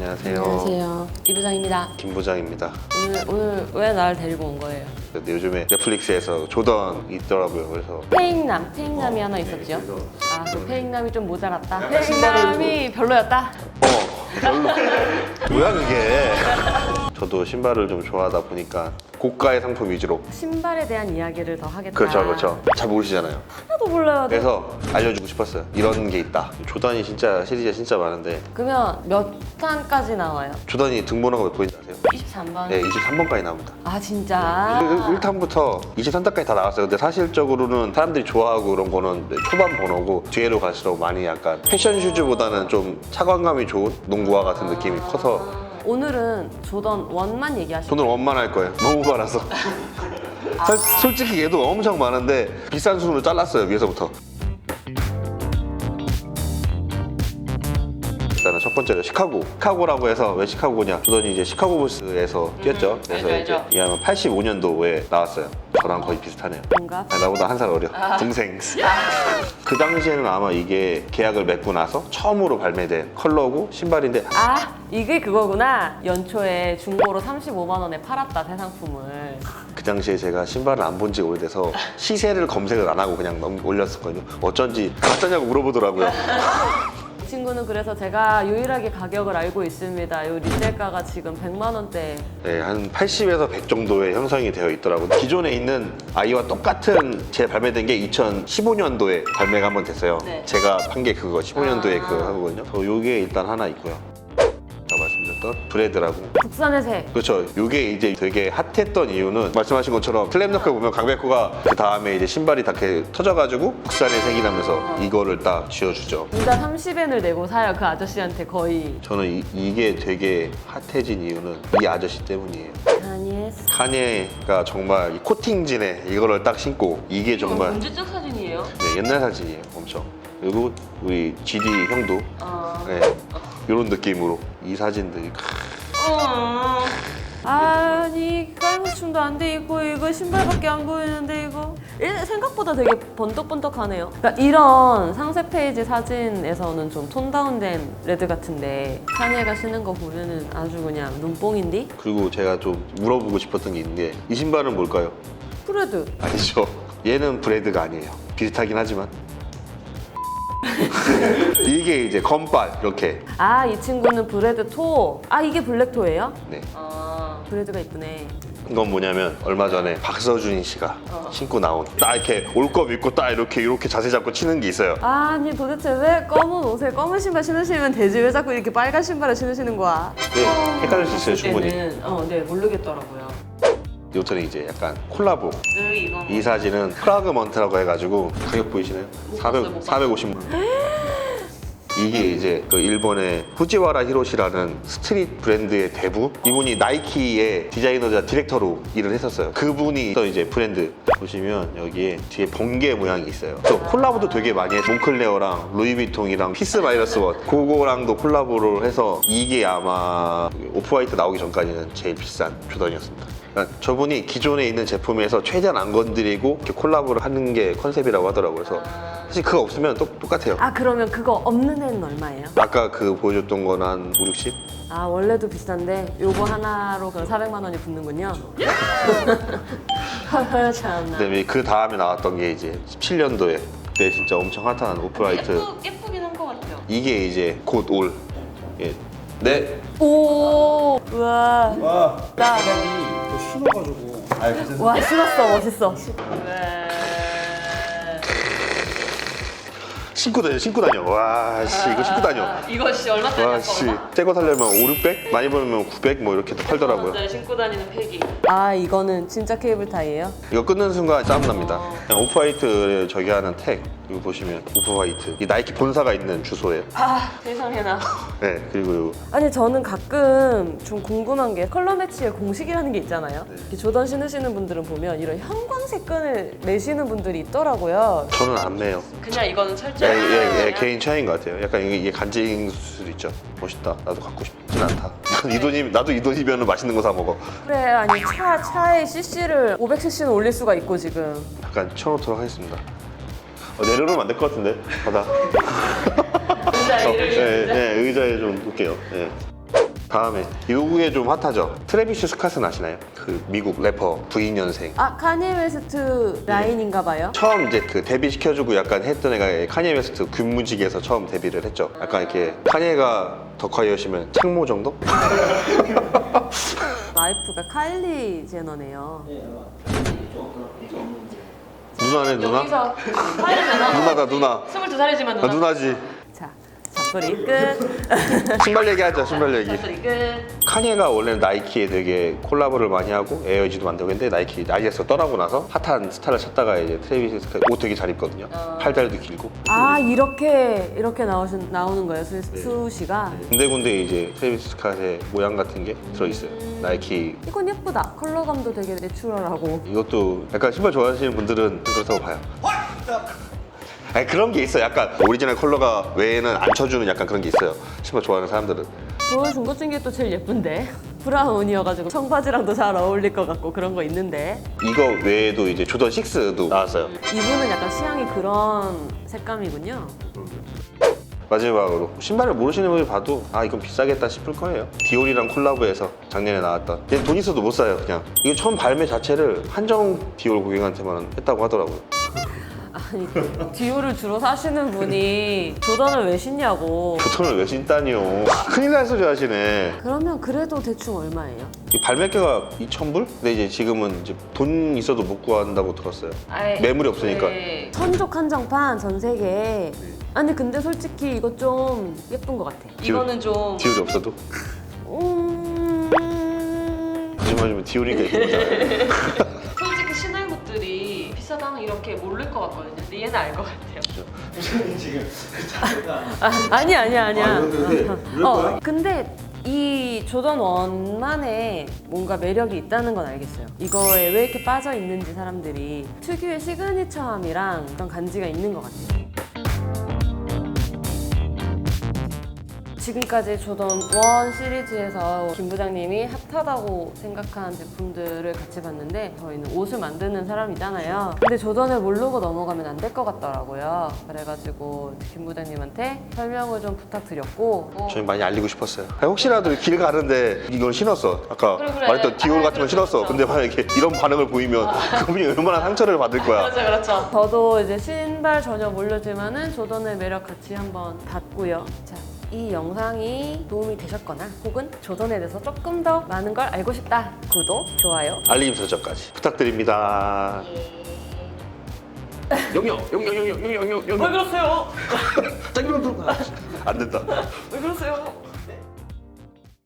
안녕하세요. 안녕하세요. 이 부장입니다. 김 부장입니다. 오늘 오늘 왜 나를 데리고 온 거예요? 근데 요즘에 넷플릭스에서 조던 있더라고요. 그래서 페잉남, 페잉남이 하나 있었죠. 아, 그 페잉남이 좀 모자랐다. 페잉남이 별로였다. 어 별로 뭐야 그게? 저도 신발을 좀 좋아하다 보니까 고가의 상품 위주로. 신발에 대한 이야기를 더 하겠다. 그렇죠, 그렇죠. 잘 모르시잖아요. 하나도 몰라요. 네. 그래서 알려주고 싶었어요. 이런 게 있다. 조던이 진짜 시리즈가 진짜 많은데 그러면 몇 탄까지 나와요? 조던이 등번호가 몇 번인지 아세요? 23번. 네, 23번까지 나옵니다. 아 진짜. 1, 탄부터 23탄까지 다 나왔어요. 근데 사실적으로는 사람들이 좋아하고 그런 거는 초반 번호고 뒤로 갈수록 많이 약간 패션 슈즈보다는 좀 차관감이 좋은 농구화 같은 느낌이 커서 오늘은 조던 원만 얘기하시죠. 돈을 원만 할 거예요. 너무 많아서. 사- 솔직히 얘도 엄청 많은데 비싼 순으로 잘랐어요 위에서부터. 번째로 시카고. 시카고라고 해서 왜 시카고냐? 조던이 이제 시카고 불스에서 뛰었죠. 그래서 알죠, 이제 알죠. 이 하면 85년도에 나왔어요. 저랑 거의 비슷하네요. 뭔가? 아니, 나보다 한 살 어려. 동생. 그 당시에는 아마 이게 계약을 맺고 나서 처음으로 발매된 컬러고 신발인데 아 이게 그거구나. 연초에 중고로 35만 원에 팔았다 새 상품을. 그 당시에 제가 신발을 안 본 지 오래돼서 시세를 검색을 안 하고 그냥 넘 올렸었거든요. 어쩐지 가짜냐고 물어보더라고요. 이 친구는 그래서 제가 유일하게 가격을 알고 있습니다. 요 리셀가가 지금 100만 원대. 네, 한 80에서 100 정도의 형성이 되어 있더라고요. 기존에 있는 아이와 똑같은 제 발매된 게 2015년도에 발매가 한 번 됐어요. 네. 제가 판 게 그거 15년도에 아. 그거 하거든요. 저 요게 일단 하나 있고요. 말씀드렸던 브레드라고 국산의 색. 그렇죠. 이게 이제 되게 핫했던 이유는 말씀하신 것처럼 슬램덩크 보면 강백호가 그 다음에 이제 신발이 다 이렇게 터져가지고 국산의 색이 나면서 이거를 딱 쥐어주죠. 누가 30엔을 내고 사요 그 아저씨한테 거의. 저는 이, 게 되게 핫해진 이유는 이 아저씨 때문이에요. 아니에스. 카니에가 정말 이 코팅진에 이거를 딱 신고 이게 정말 언제적 사진이에요? 네, 옛날 사진이에요. 엄청. 그리고 우리 GD 형도 어. 네, 이런 느낌으로 이 사진들이 아니 깔맞춤도 안 돼 있고 이거 신발밖에 안 보이는데 이거 일- 생각보다 되게 번떡번떡하네요. 그러니까 이런 상세 페이지 사진에서는 좀 톤다운된 레드 같은데 카니에가 신는 거 보면은 아주 그냥 눈뽕인디? 그리고 제가 좀 물어보고 싶었던 게 있는데 이 신발은 뭘까요? 프레드. 아니죠. 얘는 브레드가 아니에요. 비슷하긴 하지만. 이게 이제 건발 이렇게. 아 이 친구는 브레드 토. 아 이게 블랙 토예요? 네. 아 브레드가 있구네. 이건 뭐냐면 얼마 전에 박서준 씨가 어. 신고 나온 딱 이렇게 올거 믿고 딱 이렇게 이렇게 자세 잡고 치는 게 있어요. 아니 도대체 왜 검은 옷에 검은 신발 신으시면 되지 왜 자꾸 이렇게 빨간 신발을 신으시는 거야? 네, 헷갈릴 수 있어요, 충분히. 때는, 어, 네 모르겠더라고요. 이것들은 이제 약간 콜라보. 네 이거 이 사진은 프라그먼트라고 해가지고 가격 보이시나요? 못 400, 봤어요, 못 봤어요. 450만 원. 이게 이제 그 일본의 후지와라 히로시라는 스트릿 브랜드의 대부? 이분이 나이키의 디자이너자 디렉터로 일을 했었어요. 그분이 또 이제 브랜드. 보시면 여기에 뒤에 번개 모양이 있어요. 또 콜라보도 되게 많이 해서 몽클레어랑 루이비통이랑 피스 마이너스 원. 그거랑도 콜라보를 해서 이게 아마 오프화이트 나오기 전까지는 제일 비싼 조던이었습니다 그러니까 저분이 기존에 있는 제품에서 최대한 안 건드리고 이렇게 콜라보를 하는 게 컨셉이라고 하더라고요 그래서 사실 그거 없으면 똑, 똑같아요 아 그러면 그거 없는 애는 얼마예요? 아까 그 보여줬던 건 한 5, 60? 아 원래도 비싼데 요거 하나로 그럼 400만 원이 붙는군요. 헐 참나. 그다음에 그 다음에 나왔던 게 이제 17년도에 그때 진짜 엄청 핫한 오프라이트 예쁘긴 한 것 같아요. 이게 이제 곧 올 예. 네 오 우와 와, 나- 또 신어가지고. 아, 그래서 와 신었어 멋있어. 신고 다녀 신고 다녀 와 씨 이거 신고 다녀 이거 씨 얼마 와씨 새거 살려면 5, 600? 많이 벌면 900 뭐 이렇게 팔더라고요 신고 다니는 팩이. 아 이거는 진짜 케이블 타이예요? 이거 끊는 순간 싸움 납니다 그냥 오프화이트를 저기 하는 택 이거 보시면 오프 화이트 이 나이키 본사가 있는 주소예요 아 세상에 나. 네 그리고 요 아니 저는 가끔 좀 궁금한 게 컬러 매치의 공식이라는 게 있잖아요. 이렇게 조던 신으시는 분들은 보면 이런 형광색 끈을 매시는 분들이 있더라고요. 저는 안 매요 그냥 이거는 예, 철저히 예, 예, 개인 취향인 것 같아요. 약간 이게, 이게 간지인 수도 있죠. 멋있다. 나도 갖고 싶진 않다. 이 돈이 나도 이 돈이면 맛있는 거 사 먹어. 그래 아니 차 차에 CC를 500cc는 올릴 수가 있고 지금. 약간 쳐놓도록 하겠습니다. 어, 내려놓으면 안 될 것 같은데 바다. 어, 예, 예, 의자에 좀 놓을게요. 예. 다음에 요게 좀 핫하죠. 트래비스 스캇은 아시나요? 그 미국 래퍼 부인년생. 아 카니 웨스트 라인인가 봐요. 처음 이제 그 데뷔 시켜주고 약간 했던 애가 카니에 웨스트 군무직에서 처음 데뷔를 했죠. 약간 이렇게 카니에가 더 콰이엇이면 창모 정도? 와이프가 카일리 제너네요. 누나네 누나? 여기서 파이잖아. 누나다 누나. 22살이지만 아 누나. 누나지. 자, 잡소리 끝. 신발 얘기하자 신발 얘기. 소리 끝. 카니에가 원래는 나이키에 되게 콜라보를 많이 하고 에어이지도 만들고 했는데 나이키 아이디에서 떠나고 나서 핫한 스타를 찾다가 이제 트레비스 스캇 옷 되게 잘 입거든요. 팔다리도 길고. 아 이렇게 이렇게 나오신 나오는 거예요 수, 수시가. 군데군데 이제 트레비스 스캇의 모양 같은 게 들어있어요. 나이키 이건 예쁘다. 컬러감도 되게 내추럴하고. 이것도 약간 신발 좋아하시는 분들은 그렇다고 봐요. 아니 그런 게 있어. 요 약간 오리지널 컬러가 외에는 안 쳐주는 약간 그런 게 있어요. 신발 좋아하는 사람들은. 보여준 것 중에 또 제일 예쁜데 브라운이어가지고 청바지랑도 잘 어울릴 것 같고 그런 거 있는데 이거 외에도 이제 조던 6도 나왔어요. 이분은 약간 취향이 그런 색감이군요. 마지막으로 신발을 모르시는 분이 봐도 아 이건 비싸겠다 싶을 거예요. 디올이랑 콜라보해서 작년에 나왔던. 얘돈 있어도 못 사요 그냥. 이거 처음 발매 자체를 한정 디올 고객한테만 했다고 하더라고요. 아니 디오를 주로 사시는 분이 조던을 왜 신냐고. 보통을 왜 신다니요. 큰일 날 소리 하시네. 그러면 그래도 대충 얼마예요? 이 발매가가 2,000불? 근데 이제 지금은 이제 돈 있어도 못 구한다고 들었어요. 아이, 매물이 없으니까. 네. 천족 한정판 전 세계. 아니 근데 솔직히 이거 좀 예쁜 것 같아. 이거는 좀 디올이 없어도 음... 거짓말이면 디올이니까 예쁜 거잖아요. 비싸당 이렇게 모를 것 같거든요. 근데 얘는 알 것 같아요. 지금 자세가 아, 아니 아니야 아니야. 아, 근데 왜 어, 거야? 근데 이 조던 원만의 뭔가 매력이 있다는 건 알겠어요. 이거에 왜 이렇게 빠져 있는지 사람들이 특유의 시그니처함이랑 그런 간지가 있는 것 같아요. 지금까지 조던 원 시리즈에서 김 부장님이 핫하다고 생각한 제품들을 같이 봤는데 저희는 옷을 만드는 사람이잖아요. 근데 조던을 모르고 넘어가면 안 될 것 같더라고요. 그래가지고 김 부장님한테 설명을 좀 부탁드렸고 저희 많이 알리고 싶었어요. 아니, 혹시라도 길 가는데 이걸 신었어. 아까 그래, 그래. 말했던 디올 아, 같은 걸 그렇죠, 신었어. 그렇죠. 근데 만약에 이런 반응을 보이면 그분이 얼마나 상처를 받을 거야. 그렇죠, 그렇죠. 저도 이제 신발 전혀 모르지만은 조던의 매력 같이 한번 봤고요. 자, 이 영상이 도움이 되셨거나 혹은 조던에 대해서 조금 더 많은 걸 알고 싶다. 구독, 좋아요. 알림 설정까지 부탁드립니다. 영영 영영 영영 영영 영영 왜 그러세요? 들어. 안 된다. 왜 그러세요?